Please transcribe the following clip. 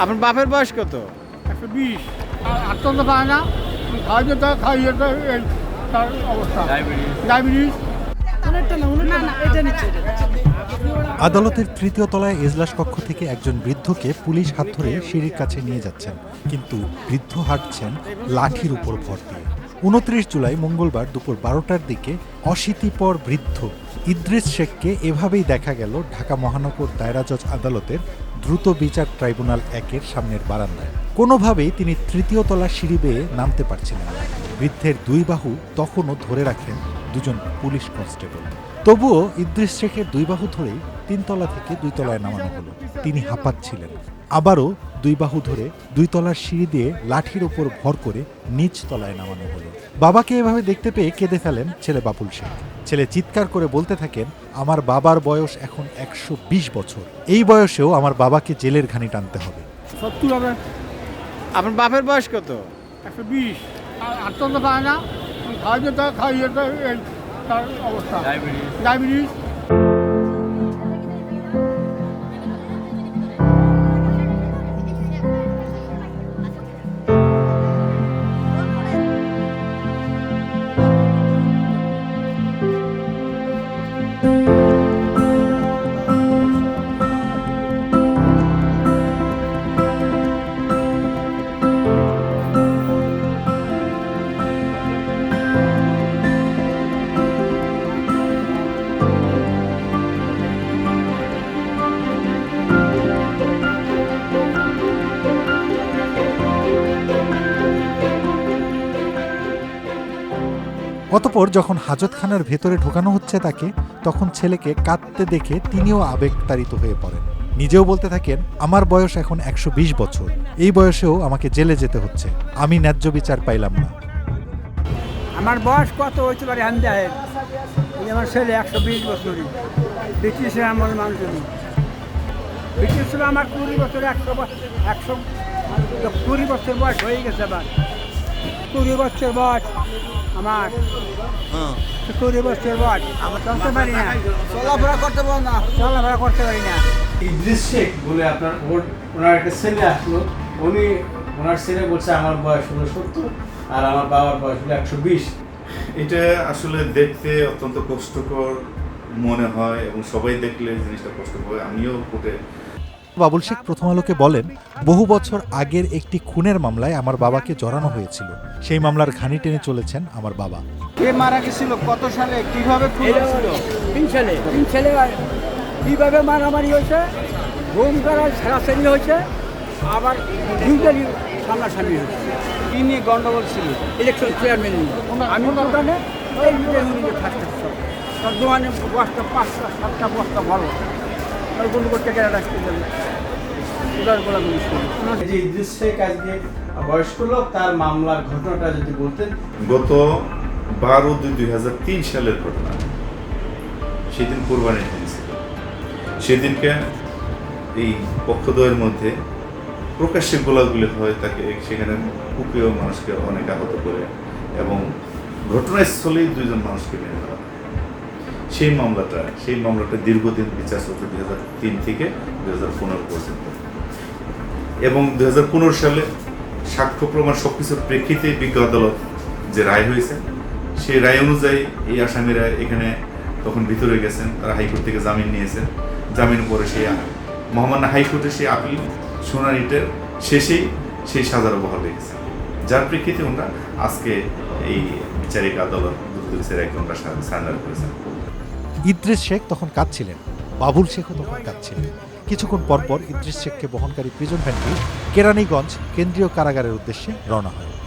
আপনার বাপের বয়স কত? একশো বিশ। আত্মন্ত পায় না। খাইয়ে তো খাইয়ে তো এই তার অবস্থা। ডায়াবেটিস। আদালতের তৃতীয় তলায় এজলাস কক্ষ থেকে একজন বৃদ্ধকে পুলিশ হাত ধরে সিঁড়ির কাছে নিয়ে যাচ্ছেন। কিন্তু বৃদ্ধ হাঁটছেন লাঠির উপর ভর দিয়ে। উনত্রিশ জুলাই মঙ্গলবার দুপুর বারোটার দিকে অশীতিপর বৃদ্ধ ইদ্রিস শেখকে এভাবেই দেখা গেল ঢাকা মহানগর দায়রা জজ আদালতের দ্রুত বিচার ট্রাইব্যুনাল একের সামনের বারান্দায়। কোনোভাবেই তিনি তৃতীয় তলা সিঁড়ি বেয়ে নামতে পারছিলেন না। বৃদ্ধের দুই বাহু তখনও ধরে রাখেন দুজন পুলিশ কনস্টেবল। তবুও ইদ্রিস শেখের দুই বাহু ধরেই তিনতলা থেকে দুই তলায় নামানো হলো। তিনি হাঁপাচ্ছিলেন। আবারও দুই বাহু ধরে দুই তলার সিঁড়ি দিয়ে লাঠির ওপর ভর করে নিচ তলায় নামানো হলো। বাবাকে এভাবে দেখতে পেয়ে কেঁদে ফেলেন ছেলে বাপুল শেখ। ছেলে চিৎকার করে বলতে থাকেন আমার বাবার বয়স এখন একশো বিশ বছর। এই বয়সেও আমার বাবাকে জেলের ঘানি টানতে হবে। আপনার বাপের বয়স কত? একশো বিশ। আত্মন্ত পায় না। খাওয়া যেতে খাইয়ে যেতে এই তার অবস্থা। ডায়াবেটিস অতপর যখন হাজতখানার ভেতরে ঢোকানো হচ্ছে তাকে, তখন ছেলেকে কাঁদতে দেখে তিনিও আবেগতাড়িত হয়ে পড়েন। নিজেও বলতে থাকেন, আমার বয়স এখন একশো বিশ বছর। এই বয়সেও আমাকে জেলে যেতে হচ্ছে। আমি ন্যায্য বিচার পাইলাম না। আমার বয়স কত হইতে পারে দেয় আমার ছেলে একশো বিশ বছরই। ব্রিটিশের আমার মানুষ ব্রিটিশ ছিল আমার কুড়ি বছর, একশো বছর একশো কুড়ি বছর বয়স হয়ে গেছে আবার। কুড়ি বছর বয়স আমার। কুড়ি বছর বয়স আমার চলতে পারি না। চলাফেরা করতে পারি না। চলাফেরা করতে পারি না। ইদ্রিস শেখ বলে আপনার ওর ওনার একটা ছেলে আসলো। উনি ওনার ছেলে বলছে আমার বয়স হলো সত্তর আর আমার বাবার বয়স হলো একশো বিশ। এটা আসলে দেখতে অত্যন্ত কষ্টকর মনে হয় এবং সবাই দেখলে জিনিসটা কষ্টকর হয়। আমিও কোর্টে বাবুল শেখ প্রথম আলোকে বলেন বহু বছর আগের একটি খুনের মামলায় আমার বাবাকে জড়ানো হয়েছিল। সেই মামলার ঘানি টেনে চলেছেন আমার বাবা। কে মারা গেছিল কত সালে কীভাবে খুন তিন ছেলে। তিন ছেলে কীভাবে মারামারি হয়েছে? ঘুম করার ছেঁড়াছেড়ি হয়েছে আবার দুইটারই সামনাসামনি হয়েছে। কি নিয়ে গন্ডগোল ছিল? ইলেকশন চেয়ারম্যান আমি দোকানে এই মিলে থাকতে দোকানে বস্তা পাঁচটা সাতটা বস্তা ভালো আর কোনো করতে গেলে রাখতে যাবে উদার যে ইদ্রিস শেখ আজকে বয়স্ক লোক তার মামলার ঘটনাটা যদি বলতেন। গত বারো দুই দুই হাজার তিন সালের ঘটনা। সেদিন কোরবানির দিন ছিল। সেদিনকে এই পক্ষদ্বয়ের মধ্যে প্রকাশ্যে গোলাগুলি হয় তাকে সেখানে কুপিয়েও মানুষকে অনেক আহত করে এবং ঘটনাস্থলেই দুইজন মানুষকে মেরে হয়। সেই মামলাটা সেই মামলাটা দীর্ঘদিন বিচার চলছে দুই হাজার তিন থেকে দুই হাজার পনেরো পর্যন্ত। এবং দুই হাজার পনেরো সালে সাক্ষ্য প্রমাণ সব কিছুর প্রেক্ষিতে বিজ্ঞ আদালত যে রায় হয়েছে, সেই রায় অনুযায়ী এই আসামিরা এখানে তখন ভিতরে গেছেন, তারা হাইকোর্ট থেকে জামিন নিয়েছেন। জামিন পরে সেই মহামান্য হাইকোর্টে সেই আপিল শুনানিটার শেষেই সেই সাজার বহাল রেখেছেন যার প্রেক্ষিতে ওনারা আজকে এই বিচারিক আদালত বিচারে একজন সারেন্ডার করেছেন। ইদ্রিস শেখ তখন কাঁদছিলেন। বাবুল শেখও তখন কাঁদছিলেন। কিছুক্ষণ পরপর ইদ্রিস শেখকে বহনকারী প্রিজন ভ্যানটি কেরানীগঞ্জ কেন্দ্রীয় কারাগারের উদ্দেশ্যে রওনা হয়।